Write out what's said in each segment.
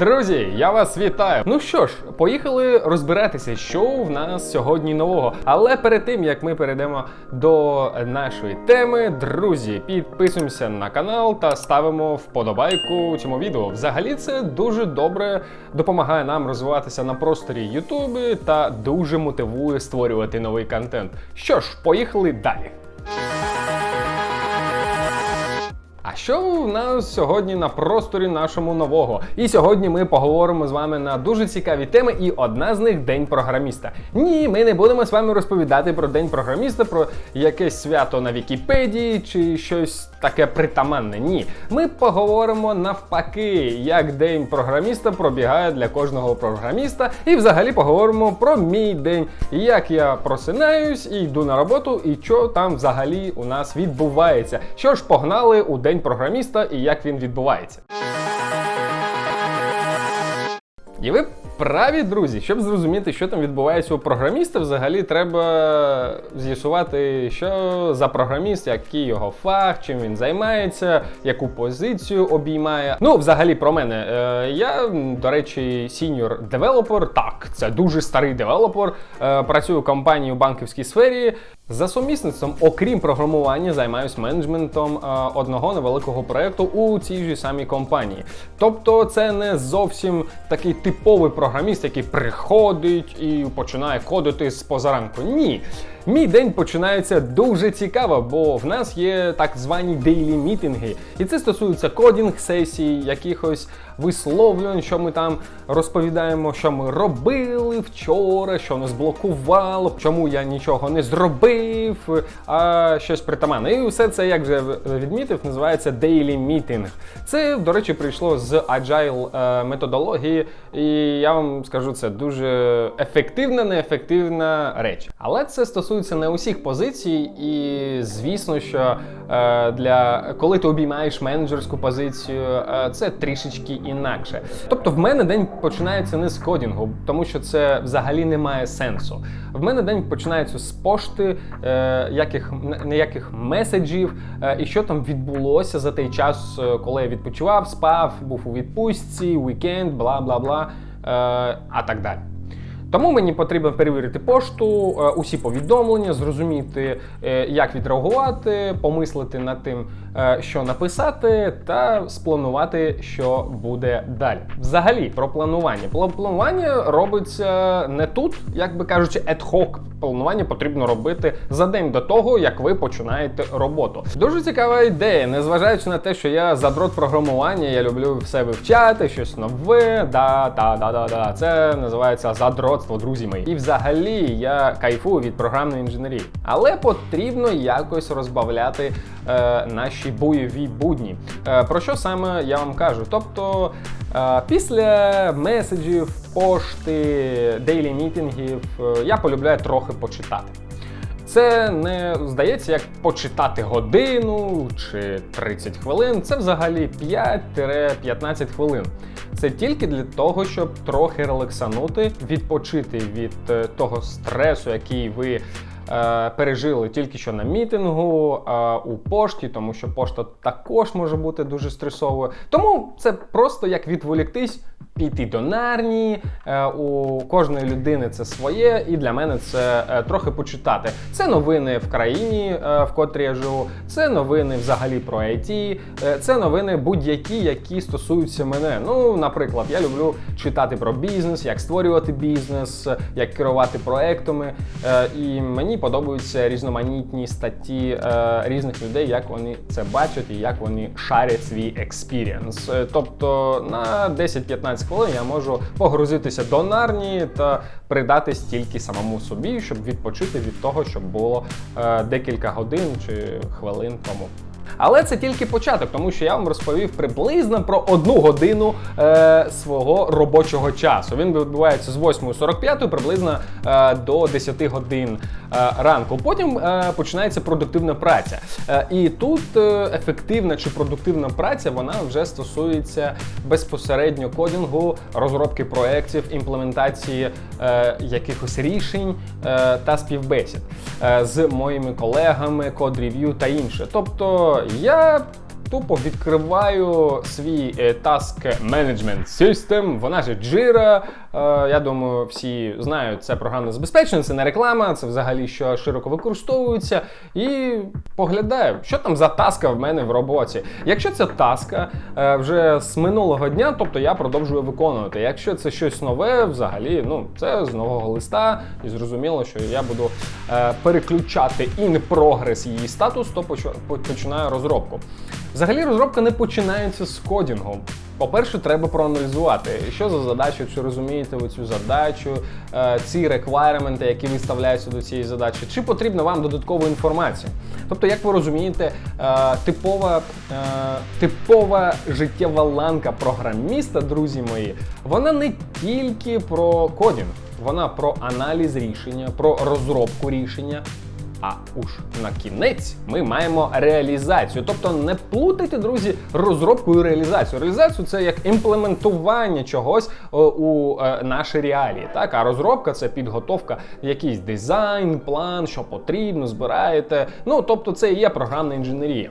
Друзі, я вас вітаю. Ну що ж, поїхали розбиратися, що в нас сьогодні нового. Але перед тим як ми перейдемо до нашої теми, друзі, підписуємося на канал та ставимо вподобайку цьому відео. Взагалі, це дуже добре допомагає нам розвиватися на просторі Ютубі та дуже мотивує створювати новий контент. Що ж, поїхали далі. А що в нас сьогодні на просторі нашому нового? І сьогодні ми поговоримо з вами на дуже цікаві теми, і одна з них день програміста. Ні, ми не будемо з вами розповідати про день програміста, про якесь свято на Вікіпедії чи щось таке притаманне. Ні, ми поговоримо навпаки, як день програміста пробігає для кожного програміста, і взагалі поговоримо про мій день, як я просинаюсь і йду на роботу, і що там взагалі у нас відбувається. Що ж погнали у день програміста і як він відбувається. І ви праві, друзі, щоб зрозуміти, що там відбувається у програміста, взагалі треба з'ясувати, що за програміст, який його фах, чим він займається, яку позицію обіймає. Ну, взагалі, про мене. Е, я, до речі, сіньор девелопер. Так, це дуже старий девелопер. Е, працюю в компанії у банківській сфері. За сумісництвом, окрім програмування, займаюся менеджментом е, одного невеликого проєкту у цій же самій компанії. Тобто, це не зовсім такий типовий програміст, який приходить і починає кодити з позаранку. Ні. Мій день починається дуже цікаво, бо в нас є так звані дейлі мітинги, і це стосується кодінг сесій, якихось висловлювань, що ми там розповідаємо, що ми робили вчора, що нас блокувало, чому я нічого не зробив, а щось притаманне. І все це, як вже відмітив, називається daily meeting. Це, до речі, прийшло з agile е, методології, і я вам скажу, це дуже ефективна, неефективна реч. Але це стосується не усіх позицій, і звісно, що е, для коли ти обіймаєш менеджерську позицію, е, це трішечки інакше. Тобто, в мене день починається не з кодінгу, тому що це взагалі не має сенсу. В мене день починається з пошти, е, яких ніяких меседжів, і що там відбулося за той час, коли я відпочивав, спав, був у відпустці, вікенд, бла бла бла, а так далі. Тому мені потрібно перевірити пошту, е, усі повідомлення, зрозуміти, е, як відреагувати, помислити над тим, е, що написати, та спланувати, що буде далі. Взагалі, про планування. Планування робиться не тут, як би кажучи, hoc. Планування потрібно робити за день до того, як ви починаєте роботу. Дуже цікава ідея, незважаючи на те, що я задрот програмування, я люблю все вивчати, щось нове. Да, да, да, да, да. Це називається задротство, друзі мої. І взагалі я кайфую від програмної інженерії. Але потрібно якось розбавляти е, наші бойові будні. Е, про що саме я вам кажу? Тобто е, після меседжів, пошти, дейлі мітингів е, я полюбляю трохи почитати. Це не здається як почитати годину чи 30 хвилин. Це взагалі 5-15 хвилин. Це тільки для того, щоб трохи релаксанути, відпочити від е, того стресу, який ви пережили тільки що на мітингу, е, у пошті, тому що пошта також може бути дуже стресовою. Тому це просто як відволіктись. Піти до нарні, е, у кожної людини це своє, і для мене це е, трохи почитати. Це новини в країні, е, в котрій я живу, це новини взагалі про IT, е, це новини будь-які, які стосуються мене. Ну, наприклад, я люблю читати про бізнес, як створювати бізнес, як керувати проектами. Е, І мені подобаються різноманітні статті е, різних людей, як вони це бачать і як вони шарять свій експірієнс. Е, Тобто на 10-15 хвилин я можу погрузитися до нарні та придатись тільки самому собі, щоб відпочити від того, що було е, декілька годин чи хвилин тому. Але це тільки початок, тому що я вам розповів приблизно про одну годину е, свого робочого часу. Він відбувається з 8.45 приблизно е, до 10 годин е, ранку. Потім е, починається продуктивна праця. Е, і тут е, ефективна чи продуктивна праця вона вже стосується безпосередньо кодінгу, розробки проєктів, імплементації е, якихось рішень е, та співбесід е, з моїми колегами, код-рев'ю та інше. Тобто я тупо відкриваю свій е, Task Management System, вона ж Jira. Е, Я думаю, всі знають, це програмне забезпечення, це не реклама, це взагалі що широко використовується. І поглядаю, що там за таска в мене в роботі. Якщо це таска е, вже з минулого дня, тобто я продовжую виконувати. Якщо це щось нове, взагалі, ну це з нового листа, і зрозуміло, що я буду переключати in progress її статус, то починаю розробку. Взагалі розробка не починається з кодінгу. По-перше, треба проаналізувати, що за задача, чи розумієте ви цю задачу, е, ці реквайременти, які виставляються до цієї задачі, чи потрібна вам додаткова інформація. Тобто, як ви розумієте, е, типова, е, типова життєва ланка програміста, друзі мої, вона не тільки про кодінг, вона про аналіз рішення, про розробку рішення. А уж на кінець ми маємо реалізацію. Тобто не плутайте, друзі, розробку і реалізацію. Реалізацію це як імплементування чогось е, у е, наші реалії. Так, а розробка це підготовка, якийсь дизайн, план, що потрібно, збираєте. Ну тобто, це і є програмна інженерія.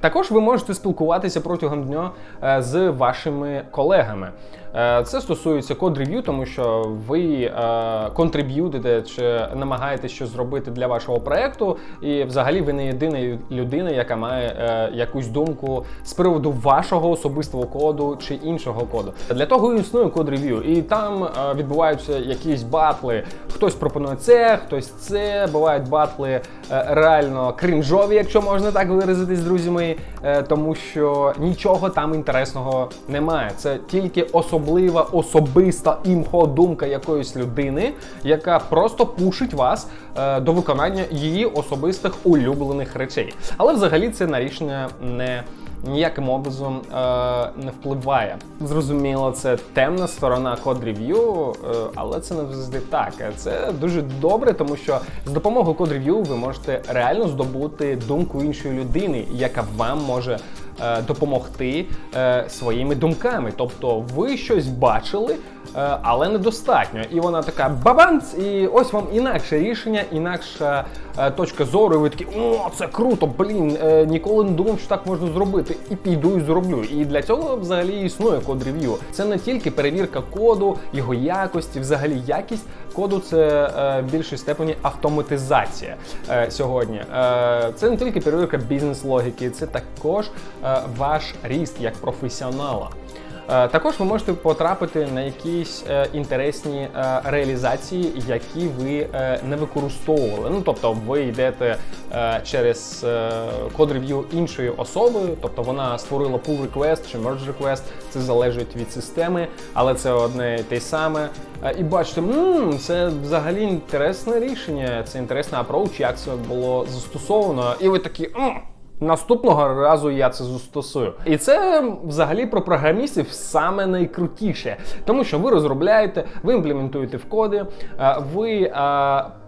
Також ви можете спілкуватися протягом дня е, з вашими колегами. Е, Це стосується код-рев'ю, тому що ви е, контриб'ютите чи намагаєтесь щось зробити для вашого проекту, і взагалі ви не єдина людина, яка має е, якусь думку з приводу вашого особистого коду чи іншого коду. Для того існує код-рев'ю, і там відбуваються якісь батли. Хтось пропонує це, хтось це. Бувають батли реально крінжові, якщо можна так виразитись, мої, е, тому що нічого там інтересного немає. Це тільки особлива, особиста імхо-думка якоїсь людини, яка просто пушить вас е, до виконання її особистих улюблених речей. Але взагалі це на рішення не. Ніяким образом е, не впливає. Зрозуміло, це темна сторона код-рев'ю, е, але це не завжди так. Це дуже добре, тому що з допомогою код-рев'ю ви можете реально здобути думку іншої людини, яка вам може допомогти е, своїми думками. Тобто ви щось бачили, е, але недостатньо. І вона така бабанц, і ось вам інакше рішення, інакша е, точка зору. І ви такі, о, це круто, блін, е, ніколи не думав, що так можна зробити. І піду і зроблю. І для цього взагалі існує код рев'ю. Це не тільки перевірка коду, його якості, взагалі якість коду це е, в більшій степені автоматизація е, сьогодні. Е, це не тільки перевірка бізнес-логіки, це також е, ваш ріст як професіонала. Е, Також ви можете потрапити на якісь е, інтересні е, реалізації, які ви е, не використовували. Ну тобто, ви йдете е, через е, код рев'ю іншої особи, тобто вона створила pull request чи merge request, це залежить від системи, але це одне і те саме. Е, І бачите, мм, це взагалі інтересне рішення, це інтересний approach, як це було застосовано, і ви такі. «М, Наступного разу я це застосую. І це взагалі про програмістів саме найкрутіше, тому що ви розробляєте, ви імплементуєте в коди, е, ви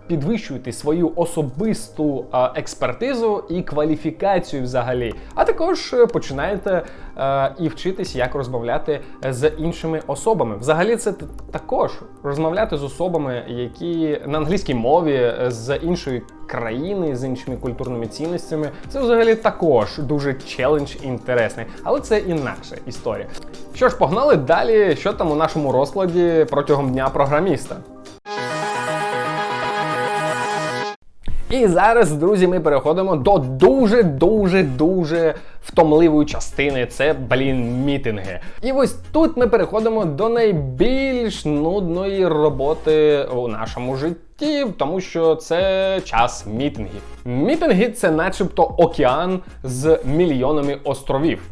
е, підвищуєте свою особисту е, експертизу і кваліфікацію взагалі, а також е, починаєте е, і вчитись, як розмовляти з іншими особами. Взагалі, це також розмовляти з особами, які на англійській мові е, з іншої країни з іншими культурними цінностями. Це взагалі також дуже челендж інтересний, але це інакша історія. Що ж, погнали далі, що там у нашому розкладі протягом дня програміста. І зараз, друзі, ми переходимо до дуже дуже дуже втомливої частини. Це блін мітинги. І ось тут ми переходимо до найбільш нудної роботи у нашому житті, тому що це час мітингів. Мітинги це начебто океан з мільйонами островів.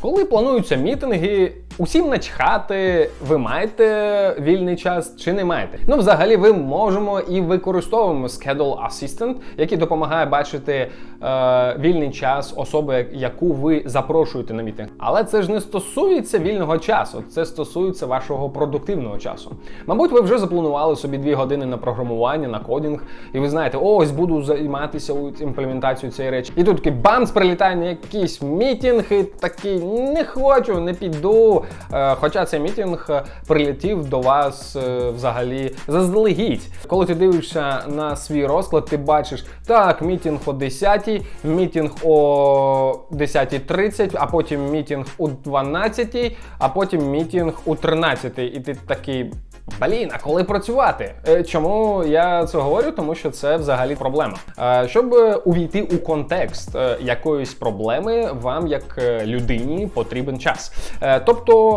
Коли плануються мітинги, усім начхати, ви маєте вільний час чи не маєте. Ну, взагалі, ви можемо і використовуємо Schedule Assistant, який допомагає бачити е, вільний час особи, яку ви запрошуєте на мітинг. Але це ж не стосується вільного часу, це стосується вашого продуктивного часу. Мабуть, ви вже запланували собі дві години на програмування, на кодінг, і ви знаєте, ось буду займатися імплементацією цієї речі. І тут такий бамс прилітає на якийсь мітинг, і такий не хочу, не піду. Е, Хоча цей мітинг е, прилетів до вас е, взагалі заздалегідь. Коли ти дивишся на свій розклад, ти бачиш, так, мітинг о 10, мітинг о 10.30, а потім мітинг о 12, а потім мітинг о 13. І ти такий. Блін, а коли працювати? Е, Чому я це говорю? Тому що це взагалі проблема. Е, Щоб увійти у контекст е, якоїсь проблеми, вам, як е, людині, потрібен час. Е, Тобто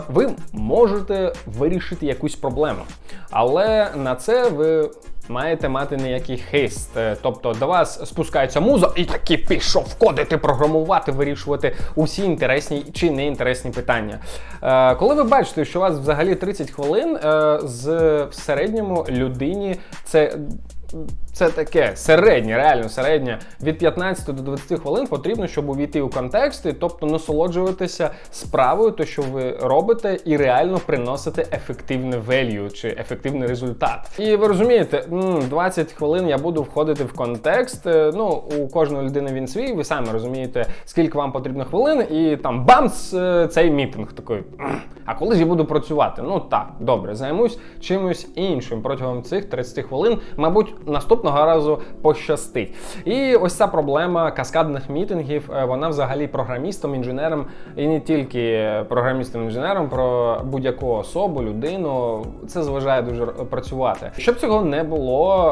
е, ви можете вирішити якусь проблему, але на це ви. Маєте мати ніякий хист, Е, тобто до вас спускається муза і таки пішов кодити, програмувати, вирішувати усі інтересні чи неінтересні питання. Е, коли ви бачите, що у вас взагалі 30 хвилин, е, з в середньому людині це. Це таке середнє, реально середнє від 15 до 20 хвилин потрібно, щоб увійти у контекст, і, тобто насолоджуватися справою, то що ви робите, і реально приносити ефективне value чи ефективний результат. І ви розумієте, м, 20 хвилин я буду входити в контекст. е, Ну, у кожної людини він свій, ви самі розумієте, скільки вам потрібно хвилин, і там бамс, е, цей мітинг такий. А коли ж я буду працювати? Ну так, добре, займусь чимось іншим протягом цих 30 хвилин. Мабуть, наступного разу пощастить. І ось ця проблема каскадних мітингів, е, вона взагалі програмістам, інженерам, і не тільки програмістам, інженерам, про будь-яку особу, людину. Це зважає дуже працювати. Щоб цього не було,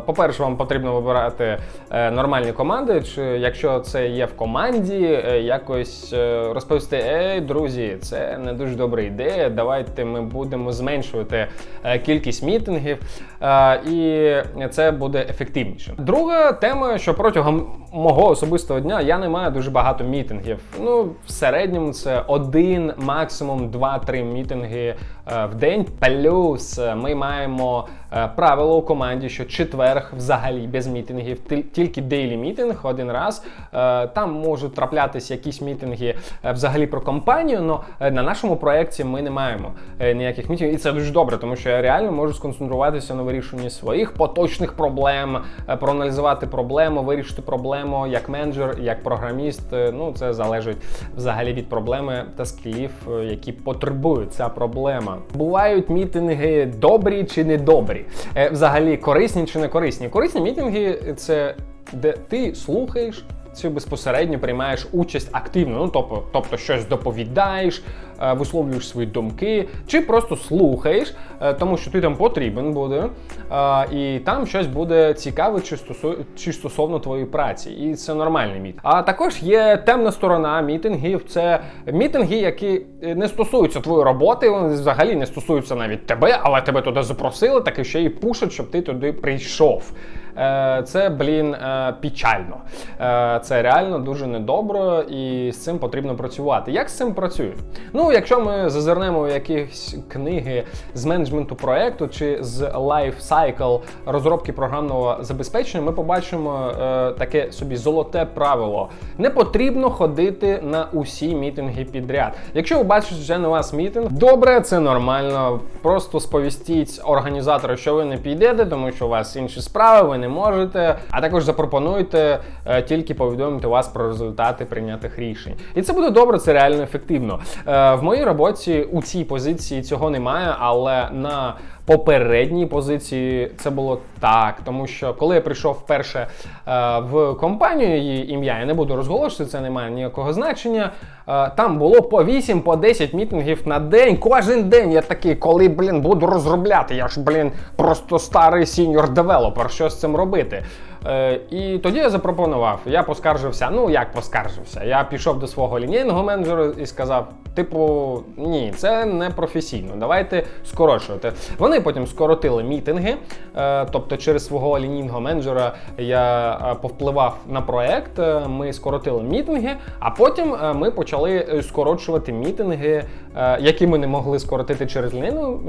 е, по-перше, вам потрібно вибирати е, нормальні команди. Чи якщо це є в команді, якось розповісти: Ей, друзі, це не дуже добра ідея. Давайте ми будемо зменшувати кількість мітингів, і це буде ефективніше. Друга тема, що протягом мого особистого дня я не маю дуже багато мітингів. Ну, в середньому це один, максимум два-три мітинги е, в день. Плюс е, ми маємо е, правило у команді, що четверг взагалі без мітингів, тільки дейлі мітинг один раз. Там можуть траплятися якісь мітинги взагалі про компанію, але на нашому проєкті ми не маємо ніяких мітингів. І це дуже добре, тому що я реально можу сконцентруватися на вирішенні своїх поточних проблем, проаналізувати проблему, вирішити проблему як менеджер, як програміст. Е, Ну, це залежить взагалі від проблеми та скілів, е, які потребують ця проблема. Бувають мітинги добрі чи недобрі, Е, взагалі корисні чи не корисні. Корисні мітинги це де ти слухаєш. Чи безпосередньо приймаєш участь активно, ну тобто, тобто щось доповідаєш, е, висловлюєш свої думки, чи просто слухаєш, е, тому що ти там потрібен буде, е, і там щось буде цікаве чи, стосу... чи стосовно твоєї праці. І це нормальний мітинг. А також є темна сторона мітингів. Це мітинги, які не стосуються твоєї роботи, вони взагалі не стосуються навіть тебе, але тебе туди запросили, так і ще й пушать, щоб ти туди прийшов. Е, Це, блін, е, печально. Е, Це реально дуже недобро, і з цим потрібно працювати. Як з цим працює? Ну, якщо ми зазирнемо в якісь книги з менеджменту проекту чи з cycle розробки програмного забезпечення, ми побачимо таке собі золоте правило: не потрібно ходити на усі мітинги підряд. Якщо ви бачите, вже на вас мітинг, добре, це нормально. Просто сповістіть організатора, що ви не підете, тому що у вас інші справи, ви не можете. А також запропонуйте е, тільки повідомити вас про результати прийнятих рішень. І це буде добре, це реально ефективно. Е, в моїй роботі у цій позиції цього немає, але на попередній позиції це було так, тому що коли я прийшов вперше е, в компанію, її ім'я я не буду розголошувати, це не має ніякого значення. Е, там було по 8, по 10 мітингів на день. Кожен день я такий, коли блін буду розробляти. Я ж блін просто старий сіньор девелопер. Що з цим робити? Е, і тоді я запропонував. Я поскаржився. Ну як поскаржився? Я пішов до свого лінійного менеджера і сказав: типу, ні, це не професійно. Давайте скорочувати. Вони потім скоротили мітинги. Е, тобто, через свого лінійного менеджера я е, повпливав на проект. Ми скоротили мітинги, а потім ми почали скорочувати мітинги, які ми не могли скоротити через лінійного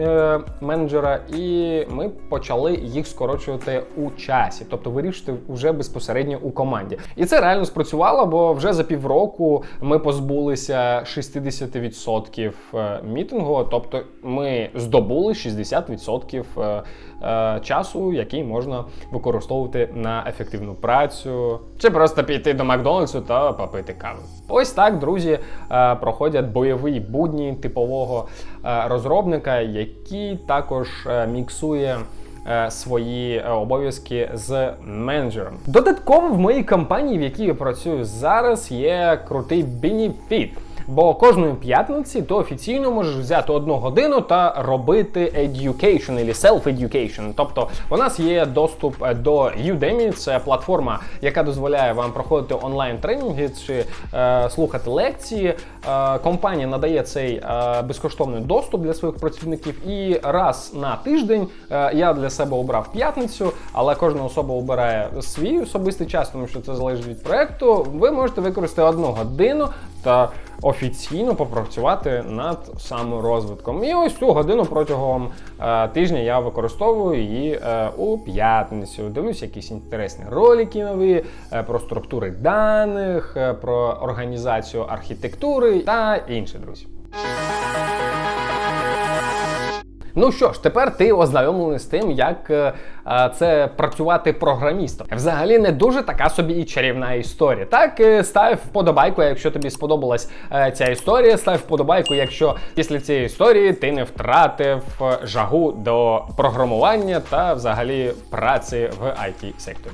менеджера, і ми почали їх скорочувати у часі, тобто вирішувати вирішити вже безпосередньо у команді. І це реально спрацювало, бо вже за півроку ми позбулися 60% е, мітингу, тобто ми здобули 60% е, е, часу, який можна використовувати на ефективну працю, чи просто піти до Макдональдсу та попити кави. Ось так, друзі, проходять бойові будні типового розробника, який також міксує. Е, Свої е, обов'язки з менеджером. Додатково в моїй компанії, в якій я працюю зараз, є крутий бенефіт. Бо кожної п'ятниці ти офіційно можеш взяти одну годину та робити education або self-education. Тобто у нас є доступ е, до Udemy, це платформа, яка дозволяє вам проходити онлайн тренінги чи е, слухати лекції. Е, компанія надає цей е, безкоштовний доступ для своїх працівників. І раз на тиждень е, я для себе обрав п'ятницю, але кожна особа обирає свій особистий час, тому що це залежить від проекту. Ви можете використати одну годину та офіційно попрацювати над саморозвитком. І ось цю годину протягом е, тижня я використовую її е, у п'ятницю. Дивлюсь якісь інтересні ролики нові е, про структури даних, е, про організацію архітектури та інше, друзі. Ну що ж, тепер ти ознайомлений з тим, як е, е, це працювати програмістом. Взагалі не дуже така собі і чарівна історія. Так, е, став вподобайку, якщо тобі сподобалась ця історія. Став вподобайку, якщо після цієї історії ти не втратив жагу до програмування та взагалі праці в it секторі.